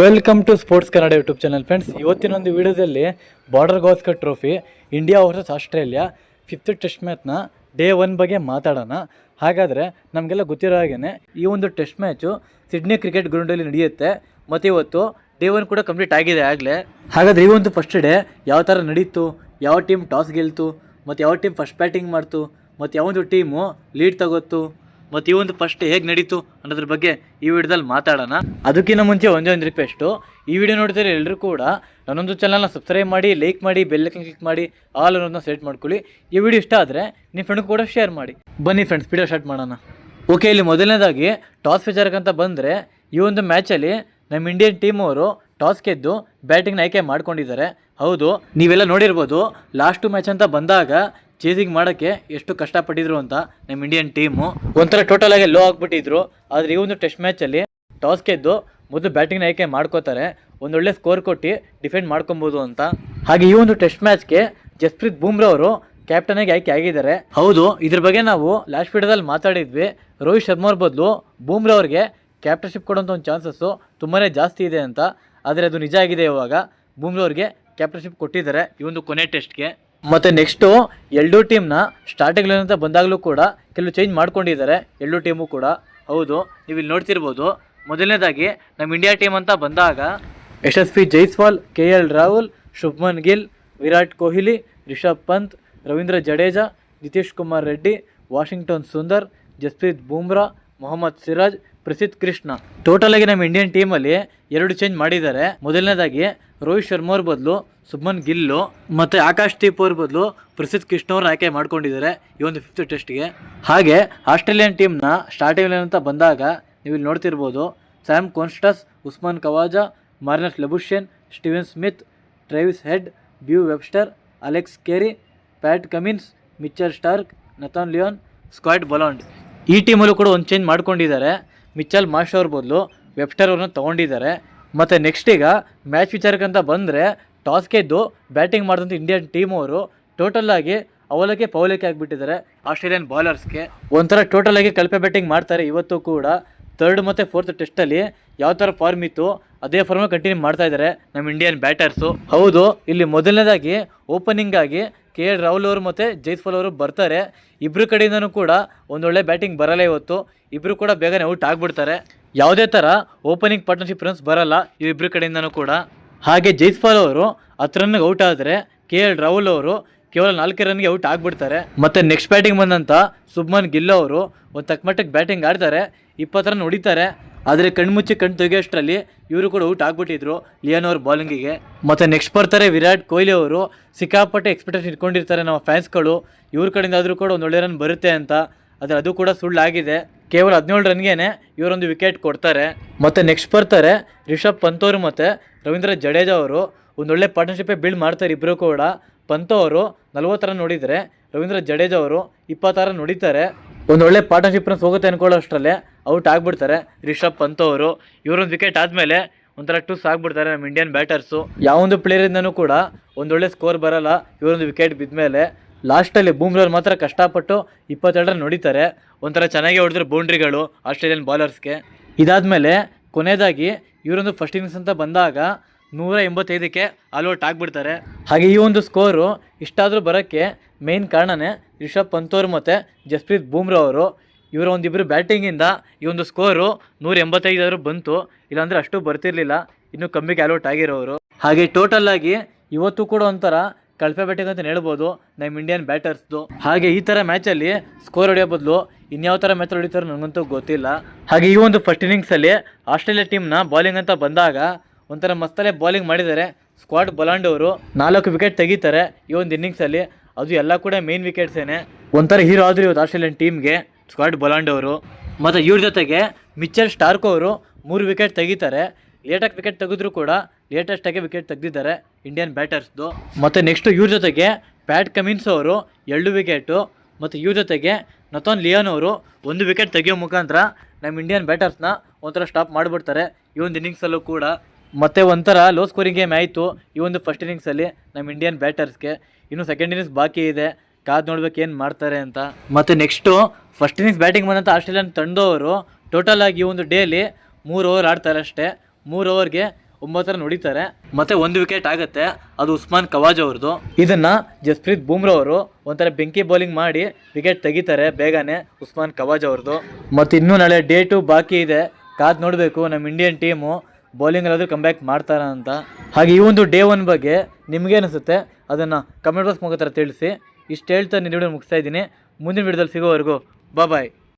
Welcome to sports Kannada YouTube channel friends ಇವತ್ತಿನ ಒಂದು ವಿಡಿಯೋದಲ್ಲಿ border Gavaskar trophy India versus Australia fifth test ಮ್ಯಾಚ್ನ day one ಬಗ್ಗೆ ಮಾತಾಡೋಣ. ಹಾಗಾದರೆ ನಮಗೆಲ್ಲ ಗೊತ್ತಿರೋ ಹಾಗೇ ಈ ಒಂದು ಟೆಸ್ಟ್ ಮ್ಯಾಚು ಸಿಡ್ನಿ ಕ್ರಿಕೆಟ್ ಗ್ರೌಂಡಲ್ಲಿ ನಡೆಯುತ್ತೆ. ಮತ್ತು ಇವತ್ತು ಡೇ ಒನ್ ಕೂಡ ಕಂಪ್ಲೀಟ್ ಆಗಿದೆ ಆಗಲೇ. ಹಾಗಾದರೆ ಈ ಒಂದು ಫಸ್ಟ್ ಡೇ ಯಾವ ಥರ ನಡೀತು? ಯಾವ ಟೀಮ್ ಟಾಸ್ ಗೆಲ್ತು? ಮತ್ತು ಯಾವ ಟೀಮ್ ಫಸ್ಟ್ ಬ್ಯಾಟಿಂಗ್ ಮಾಡ್ತು? ಮತ್ತು ಯಾವೊಂದು ಟೀಮು ಲೀಡ್ ತಗೋತು ಮತ್ತು ಈ ಒಂದು ಫಸ್ಟ್ ಹೇಗೆ ನಡೀತು ಅನ್ನೋದ್ರ ಬಗ್ಗೆ ಈ ವಿಡಿಯೋದಲ್ಲಿ ಮಾತಾಡೋಣ. ಅದಕ್ಕಿಂತ ಮುಂಚೆ ಒಂದೇ ಒಂದು ರಿಕ್ವೆಸ್ಟು ಈ ವಿಡಿಯೋ ನೋಡಿದರೆ ಎಲ್ಲರೂ ಕೂಡ ನನ್ನೊಂದು ಚಾನಲ್ನ ಸಬ್ಸ್ಕ್ರೈಬ್ ಮಾಡಿ ಲೈಕ್ ಮಾಡಿ ಬೆಲ್ ಕ್ಲಿಕ್ ಮಾಡಿ ಆಲ್ ಅನ್ನೋದನ್ನ ಸೆಲೆಕ್ಟ್ ಮಾಡ್ಕೊಳ್ಳಿ. ಈ ವಿಡಿಯೋ ಇಷ್ಟ ಆದರೆ ನಿಮ್ಮ ಫ್ರೆಂಡ್ ಕೂಡ ಶೇರ್ ಮಾಡಿ. ಬನ್ನಿ ಫ್ರೆಂಡ್ಸ್ ವಿಡಿಯೋ ಸ್ಟಾರ್ಟ್ ಮಾಡೋಣ. ಓಕೆ ಇಲ್ಲಿ ಮೊದಲನೇದಾಗಿ ಟಾಸ್ ವಿಚಾರಕ್ಕಂತ ಬಂದರೆ ಈ ಒಂದು ಮ್ಯಾಚಲ್ಲಿ ನಮ್ಮ ಇಂಡಿಯನ್ ಟೀಮ್ ಅವರು ಟಾಸ್ ಗೆದ್ದು ಬ್ಯಾಟಿಂಗ್ನ ಆಯ್ಕೆ ಮಾಡ್ಕೊಂಡಿದ್ದಾರೆ. ಹೌದು, ನೀವೆಲ್ಲ ನೋಡಿರ್ಬೋದು ಲಾಸ್ಟು ಮ್ಯಾಚ್ ಅಂತ ಬಂದಾಗ ಚೇಸಿಂಗ್ ಮಾಡೋಕ್ಕೆ ಎಷ್ಟು ಕಷ್ಟಪಟ್ಟಿದ್ರು ಅಂತ ನಮ್ಮ ಇಂಡಿಯನ್ ಟೀಮು ಒಂಥರ ಟೋಟಲ್ ಆಗಿ ಲೋ ಆಗಿಬಿಟ್ಟಿದ್ರು. ಆದರೆ ಈ ಒಂದು ಟೆಸ್ಟ್ ಮ್ಯಾಚಲ್ಲಿ ಟಾಸ್ ಗೆದ್ದು ಮೊದಲು ಬ್ಯಾಟಿಂಗ್ನ ಆಯ್ಕೆ ಮಾಡ್ಕೋತಾರೆ. ಒಂದೊಳ್ಳೆ ಸ್ಕೋರ್ ಕೊಟ್ಟು ಡಿಫೆಂಡ್ ಮಾಡ್ಕೊಬೋದು ಅಂತ. ಹಾಗೆ ಈ ಒಂದು ಟೆಸ್ಟ್ ಮ್ಯಾಚ್ಗೆ ಜಸ್ಪ್ರೀತ್ ಬೂಮ್ರಾ ಅವರು ಕ್ಯಾಪ್ಟನ್ ಆಗಿ ಆಯ್ಕೆ ಆಗಿದ್ದಾರೆ. ಹೌದು, ಇದ್ರ ಬಗ್ಗೆ ನಾವು ಲಾಸ್ಟ್ ವಿಡಿಯೋದಲ್ಲಿ ಮಾತಾಡಿದ್ವಿ. ರೋಹಿತ್ ಶರ್ಮಾ ಅವ್ರ ಬದಲು ಬೂಮ್ರಾ ಅವ್ರಿಗೆ ಕ್ಯಾಪ್ಟನ್ಶಿಪ್ ಕೊಡೋಂಥ ಒಂದು ಚಾನ್ಸಸ್ಸು ತುಂಬಾ ಜಾಸ್ತಿ ಇದೆ ಅಂತ. ಆದರೆ ಅದು ನಿಜ ಆಗಿದೆ ಇವಾಗ. ಬೂಮ್ರಾ ಅವ್ರಿಗೆ ಕ್ಯಾಪ್ಟನ್ಶಿಪ್ ಕೊಟ್ಟಿದ್ದಾರೆ ಈ ಒಂದು ಕೊನೆ ಟೆಸ್ಟ್ಗೆ ಮತ್ತು ನೆಕ್ಸ್ಟು ಎರಡೂ ಟೀಮ್ನ ಸ್ಟಾರ್ಟಿಂಗ್ ಅಂತ ಬಂದಾಗಲೂ ಕೂಡ ಕೆಲವು ಚೇಂಜ್ ಮಾಡ್ಕೊಂಡಿದ್ದಾರೆ ಎರಡೂ ಟೀಮು ಕೂಡ. ಹೌದು ನೀವು ಇಲ್ಲಿ ನೋಡ್ತಿರ್ಬೋದು. ಮೊದಲನೇದಾಗಿ ನಮ್ಮ ಇಂಡಿಯಾ ಟೀಮ್ ಅಂತ ಬಂದಾಗ ಯಶಸ್ವಿ ಜೈಸ್ವಾಲ್, ಕೆ ಎಲ್ ರಾಹುಲ್, ಶುಭ್ಮನ್ ಗಿಲ್, ವಿರಾಟ್ ಕೊಹ್ಲಿ, ರಿಷಬ್ ಪಂತ್, ರವೀಂದ್ರ ಜಡೇಜಾ, ನಿತೀಶ್ ಕುಮಾರ್ ರೆಡ್ಡಿ, ವಾಷಿಂಗ್ಟನ್ ಸುಂದರ್, ಜಸ್ಪ್ರೀತ್ ಬೂಮ್ರಾ, ಮೊಹಮ್ಮದ್ ಸಿರಾಜ್, ಪ್ರಸಿದ್ಧ್ ಕೃಷ್ಣ. ಟೋಟಲಾಗಿ ನಮ್ಮ ಇಂಡಿಯನ್ ಟೀಮಲ್ಲಿ ಎರಡು ಚೇಂಜ್ ಮಾಡಿದ್ದಾರೆ. ಮೊದಲನೇದಾಗಿ ರೋಹಿತ್ ಶರ್ಮಾ ಅವ್ರ ಬದಲು ಸುಬ್ಮನ್ ಗಿಲ್ಲು ಮತ್ತು ಆಕಾಶ್ ದೀಪ್ ಅವ್ರ ಬದಲು ಪ್ರಸಿದ್ಧ ಕೃಷ್ಣ ಅವ್ರನ್ನ ಆಯ್ಕೆ ಮಾಡ್ಕೊಂಡಿದ್ದಾರೆ ಈ ಒಂದು ಫಿಫ್ತ್ ಟೆಸ್ಟ್ಗೆ ಹಾಗೆ ಆಸ್ಟ್ರೇಲಿಯನ್ ಟೀಮ್ನ ಸ್ಟಾರ್ಟಿಂಗ್ ಅಂತ ಬಂದಾಗ ನೀವು ಇಲ್ಲಿ ನೋಡ್ತಿರ್ಬೋದು, Sam Konstas, Usman Khawaja, Marnus Labuschagne Steven Smith, Travis Head, Beau Webster, Alex Carey, Pat Cummins Mitchell Starc, Nathan Lyon, Scott Boland. ಈ ಟೀಮಲ್ಲೂ ಕೂಡ ಒಂದು ಚೇಂಜ್ ಮಾಡ್ಕೊಂಡಿದ್ದಾರೆ. ಮಿಚ್ಚಲ್ ಮಾಶ್ ಅವ್ರ ಬದಲು ವೆಬ್ಸ್ಟರ್ ಅವ್ರನ್ನ ತೊಗೊಂಡಿದ್ದಾರೆ. ಮತ್ತು ನೆಕ್ಸ್ಟ್ ಈಗ ಮ್ಯಾಚ್ ವಿಚಾರಕ್ಕಂತ ಬಂದರೆ ಟಾಸ್ ಗೆದ್ದು ಬ್ಯಾಟಿಂಗ್ ಮಾಡಿದಂಥ ಇಂಡಿಯನ್ ಟೀಮ್ ಅವರು ಟೋಟಲ್ ಆಗಿ ಅವಲಕ್ಕೆ ಪೌಲಕ್ಕೆ ಆಗಿಬಿಟ್ಟಿದ್ದಾರೆ. ಆಸ್ಟ್ರೇಲಿಯನ್ ಬೌಲರ್ಸ್ಗೆ ಒಂಥರ ಟೋಟಲ್ ಆಗಿ ಕಲ್ಪೆ ಬ್ಯಾಟಿಂಗ್ ಮಾಡ್ತಾರೆ ಇವತ್ತು ಕೂಡ. ಥರ್ಡ್ ಮತ್ತು ಫೋರ್ತ್ ಟೆಸ್ಟಲ್ಲಿ ಯಾವ ಥರ ಫಾರ್ಮ್ ಇತ್ತು, ಅದೇ ಫಾರ್ಮ್ ಕಂಟಿನ್ಯೂ ಮಾಡ್ತಾ ಇದ್ದಾರೆ ನಮ್ಮ ಇಂಡಿಯನ್ ಬ್ಯಾಟರ್ಸು ಹೌದು, ಇಲ್ಲಿ ಮೊದಲನೇದಾಗಿ ಓಪನಿಂಗ್ ಆಗಿ ಕೆ ಎಲ್ ರಾಹುಲ್ ಅವರು ಮತ್ತು ಜೈಸ್ವಾಲ್ ಅವರು ಬರ್ತಾರೆ. ಇಬ್ಬರು ಕಡೆಯಿಂದನೂ ಕೂಡ ಒಂದೊಳ್ಳೆ ಬ್ಯಾಟಿಂಗ್ ಬರಲ್ಲ ಇವತ್ತು ಇಬ್ಬರು ಕೂಡ ಬೇಗನೆ ಔಟ್ ಆಗಿಬಿಡ್ತಾರೆ. ಯಾವುದೇ ಥರ ಓಪನಿಂಗ್ ಪಾರ್ಟ್ನರ್ಶಿಪ್ ರನ್ಸ್ ಬರಲ್ಲ ಇವಿಬ್ಬರು ಕಡೆಯಿಂದನೂ ಕೂಡ. ಹಾಗೆ ಜೈಸ್ಪಾಲ್ ಅವರು ಹತ್ತು ರನ್ಗೆ ಔಟ್ ಆದರೆ, ಕೆ ಎಲ್ ರಾಹುಲ್ ಅವರು ಕೇವಲ ನಾಲ್ಕು ರನ್ಗೆ ಔಟ್ ಆಗಿಬಿಡ್ತಾರೆ. ಮತ್ತು ನೆಕ್ಸ್ಟ್ ಬ್ಯಾಟಿಂಗ್ ಬಂದಂಥ ಸುಬ್ಮನ್ ಗಿಲ್ ಅವರು ಒಂದು ತಕ್ಕಮಟ್ಟಕ್ಕೆ ಬ್ಯಾಟಿಂಗ್ ಆಡ್ತಾರೆ, ಇಪ್ಪತ್ತು ರನ್ ಹೊಡಿತಾರೆ. ಆದರೆ ಕಣ್ಮುಚ್ಚಿ ಕಣ್ಣು ತೆಗಿಯೋಷ್ಟರಲ್ಲಿ ಇವರು ಕೂಡ ಔಟ್ ಆಗಿಬಿಟ್ಟಿದ್ರು ಲಿಯಾನ್ ಅವ್ರ ಬೌಲಿಂಗಿಗೆ ಮತ್ತು ನೆಕ್ಸ್ಟ್ ಬರ್ತಾರೆ ವಿರಾಟ್ ಕೊಹ್ಲಿ ಅವರು. ಸಿಕ್ಕಾಪಟ್ಟೆ ಎಕ್ಸ್ಪೆಕ್ಟೇಷನ್ ಇಟ್ಕೊಂಡಿರ್ತಾರೆ ನಮ್ಮ ಫ್ಯಾನ್ಸ್ಗಳು ಇವ್ರ ಕಡೆಯಿಂದ ಆದರೂ ಕೂಡ ಒಂದು ಒಳ್ಳೆ ರನ್ ಬರುತ್ತೆ ಅಂತ ಆದರೆ ಅದು ಕೂಡ ಸುಳ್ಳಾಗಿದೆ. ಕೇವಲ ಹದಿನೇಳು ರನ್ಗೇನೆ ಇವರೊಂದು ವಿಕೆಟ್ ಕೊಡ್ತಾರೆ. ಮತ್ತು ನೆಕ್ಸ್ಟ್ ಬರ್ತಾರೆ ರಿಷಬ್ ಪಂತ್ ಅವರು ಮತ್ತು ರವೀಂದ್ರ ಜಡೇಜಾ ಅವರು. ಒಂದೊಳ್ಳೆ ಪಾರ್ಟ್ನರ್ಶಿಪ್ಪೇ ಬಿಲ್ಡ್ ಮಾಡ್ತಾರೆ ಇಬ್ಬರು ಕೂಡ. ಪಂತ್ ಅವರು ನಲ್ವತ್ತು ನೋಡಿದರೆ, ರವೀಂದ್ರ ಜಡೇಜಾ ಅವರು ಇಪ್ಪತ್ತಾರು ರನ್ ಹೊಡಿತಾರೆ. ಒಂದೊಳ್ಳೆ ಪಾರ್ಟ್ನರ್ಶಿಪ್ನ ಸೋಗುತ್ತೆ ಅನ್ಕೊಳ್ಳೋ ಅಷ್ಟರಲ್ಲೇ ಔಟ್ ಆಗಿಬಿಡ್ತಾರೆ ರಿಷಬ್ ಪಂತ್ ಅವರು. ಇವರೊಂದು ವಿಕೆಟ್ ಆದಮೇಲೆ ಒಂಥರ ಟೂಸ್ ಆಗಿಬಿಡ್ತಾರೆ ನಮ್ಮ ಇಂಡಿಯನ್ ಬ್ಯಾಟರ್ಸು ಯಾವೊಂದು ಪ್ಲೇಯರಿಂದನೂ ಕೂಡ ಒಂದೊಳ್ಳೆ ಸ್ಕೋರ್ ಬರಲ್ಲ. ಇವರೊಂದು ವಿಕೆಟ್ ಬಿದ್ಮೇಲೆ ಲಾಸ್ಟಲ್ಲಿ ಬೂಮ್ರವ್ರು ಮಾತ್ರ ಕಷ್ಟಪಟ್ಟು ಇಪ್ಪತ್ತೆರಡರ ರನ್ ಹೊಡಿತಾರೆ ಒಂಥರ ಚೆನ್ನಾಗಿ ಹೊಡೆದ್ರೆ ಬೌಂಡ್ರಿಗಳು, ಆಸ್ಟ್ರೇಲಿಯನ್ ಇದಾದ ಇದಾದಮೇಲೆ ಕೊನೆಯದಾಗಿ ಇವರೊಂದು ಫಸ್ಟ್ ಇನ್ನಿಂಗ್ಸ್ ಅಂತ ಬಂದಾಗ ನೂರ ಎಂಬತ್ತೈದಕ್ಕೆ ಆಲ್ ಔಟ್ ಆಗಿಬಿಡ್ತಾರೆ. ಹಾಗೆ ಈ ಒಂದು ಸ್ಕೋರು ಇಷ್ಟಾದರೂ ಬರೋಕ್ಕೆ ಮೇನ್ ಕಾರಣನೇ ರಿಷಬ್ ಪಂತ್ ಅವರು ಮತ್ತು ಜಸ್ಪ್ರೀತ್ ಬೂಮ್ರಾ ಅವರು. ಇವರ ಒಂದಿಬ್ಬರು ಬ್ಯಾಟಿಂಗಿಂದ ಈ ಒಂದು ಸ್ಕೋರು ನೂರ ಎಂಬತ್ತೈದಾದರೂ ಬಂತು. ಇಲ್ಲಾಂದರೆ ಅಷ್ಟು ಬರ್ತಿರಲಿಲ್ಲ. ಇನ್ನೂ ಕಮ್ಮಿಗೆ ಆಲ್ಔಟ್ ಆಗಿರೋರು. ಹಾಗೆ ಟೋಟಲ್ ಆಗಿ ಇವತ್ತು ಕೂಡ ಒಂಥರ ಕಳಪೆ ಬ್ಯಾಟಿಂಗ್ ಅಂತ ಹೇಳ್ಬೋದು. ನಮ್ಮ ಇಂಡಿಯನ್ ಬ್ಯಾಟರ್ಸ್ದು ಹಾಗೆ ಈ ಥರ ಮ್ಯಾಚಲ್ಲಿ ಸ್ಕೋರ್ ಹೊಡೆಯೋ ಬದಲು ಇನ್ಯಾವ ಥರ ಮ್ಯಾಚ್ ಹೊಡಿತಾರೋ ನನಗಂತೂ ಗೊತ್ತಿಲ್ಲ. ಹಾಗೆ ಈ ಒಂದು ಫಸ್ಟ್ ಇನ್ನಿಂಗ್ಸಲ್ಲಿ ಆಸ್ಟ್ರೇಲಿಯಾ ಟೀಮ್ನ ಬಾಲಿಂಗ್ ಅಂತ ಬಂದಾಗ ಒಂಥರ ಮಸ್ತಲ್ಲೇ ಬಾಲಿಂಗ್ ಮಾಡಿದ್ದಾರೆ. ಸ್ಕ್ವಾಡ್ ಬಲಾಂಡವರು ನಾಲ್ಕು ವಿಕೆಟ್ ತೆಗೀತಾರೆ ಈ ಒಂದು ಇನ್ನಿಂಗ್ಸಲ್ಲಿ ಅದು ಎಲ್ಲ ಕೂಡ ಮೇನ್ ವಿಕೆಟ್ಸೇನೆ ಒಂಥರ ಹೀರೋ ಆದ್ರು ಇವತ್ತು ಆಸ್ಟ್ರೇಲಿಯನ್ ಟೀಮ್ಗೆ ಸ್ಕ್ವಾಡ್ ಬಲಾಂಡವರು ಮತ್ತು ಇವ್ರ ಜೊತೆಗೆ ಮಿಚ್ಚರ್ ಸ್ಟಾರ್ಕ್ ಅವರು ಮೂರು ವಿಕೆಟ್ ತೆಗೀತಾರೆ. ಲೇಟಾಗಿ ವಿಕೆಟ್ ತೆಗೆದ್ರು ಕೂಡ ಲೇಟೆಸ್ಟಾಗಿ ವಿಕೆಟ್ ತೆಗೆದಿದ್ದಾರೆ ಇಂಡಿಯನ್ ಬ್ಯಾಟರ್ಸ್ದು ಮತ್ತು ನೆಕ್ಸ್ಟು ಇವ್ರ ಜೊತೆಗೆ ಪ್ಯಾಟ್ ಕಮಿನ್ಸ್ ಅವರು ಎರಡು ವಿಕೆಟು ಮತ್ತು ಇವ್ರ ಜೊತೆಗೆ ನಥಾನ್ ಲಿಯಾನ್ ಅವರು ಒಂದು ವಿಕೆಟ್ ತೆಗೆಯೋ ಮುಖಾಂತರ ನಮ್ಮ ಇಂಡಿಯನ್ ಬ್ಯಾಟರ್ಸ್ನ ಒಂಥರ ಸ್ಟಾಪ್ ಮಾಡಿಬಿಡ್ತಾರೆ. ಈ ಒಂದು ಇನ್ನಿಂಗ್ಸಲ್ಲೂ ಕೂಡ. ಮತ್ತೆ ಒಂಥರ ಲೋ ಸ್ಕೋರಿಂಗ್ ಗೇಮ್ ಆಯಿತು ಈ ಒಂದು ಫಸ್ಟ್ ಇನ್ನಿಂಗ್ಸಲ್ಲಿ ನಮ್ಮ ಇಂಡಿಯನ್ ಬ್ಯಾಟರ್ಸ್ಗೆ ಇನ್ನು ಸೆಕೆಂಡ್ ಇನ್ನಿಂಗ್ಸ್ ಬಾಕಿ ಇದೆ. ಕಾದು ನೋಡ್ಬೇಕು ಏನು ಮಾಡ್ತಾರೆ ಅಂತ. ಮತ್ತು ನೆಕ್ಸ್ಟು ಫಸ್ಟ್ ಇನ್ನಿಂಗ್ಸ್ ಬ್ಯಾಟಿಂಗ್ ಬಂದಂಥ ಆಸ್ಟ್ರೇಲಿಯನ್ ತಂಡದವರು ಟೋಟಲ್ ಆಗಿ ಈ ಒಂದು ಡೇಲಿ ಮೂರು ಓವರ್ ಆಡ್ತಾರೆ ಅಷ್ಟೇ. ಮೂರು ಓವರ್ಗೆ ಒಂಬತ್ತು ರನ್ ಹೊಡಿತಾರೆ ಮತ್ತೆ ಒಂದು ವಿಕೆಟ್ ಆಗುತ್ತೆ. ಅದು ಉಸ್ಮಾನ್ ಕವಾಜ್ ಅವ್ರದ್ದು ಇದನ್ನ ಜಸ್ಪ್ರೀತ್ ಬೂಮ್ರಾ ಅವರು ಒಂಥರ ಬೆಂಕಿ ಬೌಲಿಂಗ್ ಮಾಡಿ ವಿಕೆಟ್ ತೆಗಿತಾರೆ ಬೇಗನೆ ಉಸ್ಮಾನ್ ಕವಾಜ್ ಅವ್ರದ್ದು ಮತ್ತು ಇನ್ನೂ ನಾಳೆ ಡೇಟು ಬಾಕಿ ಇದೆ. ಕಾದ್ ನೋಡಬೇಕು ನಮ್ಮ ಇಂಡಿಯನ್ ಟೀಮು ಬೌಲಿಂಗಲ್ಲಾದರೂ ಕಮ್ಬ್ಯಾಕ್ ಮಾಡ್ತಾರ ಅಂತ. ಹಾಗೆ ಈ ಒಂದು ಡೇ ಒನ್ ಬಗ್ಗೆ ನಿಮ್ಗೆ ಅನಿಸುತ್ತೆ? ಅದನ್ನು ಕಮೆಂಟ್ ಬಾಕ್ಸ್ ಮುಖಾಂತರ ತಿಳಿಸಿ. ಇಷ್ಟು ಹೇಳ್ತಾ ನಿನ್ನ ವಿಡಿಯೋ ಮುಗಿಸ್ತಾ ಇದ್ದೀನಿ. ಮುಂದಿನ ವಿಡಿಯೋದಲ್ಲಿ ಸಿಗೋವರೆಗೂ ಬಾಯ್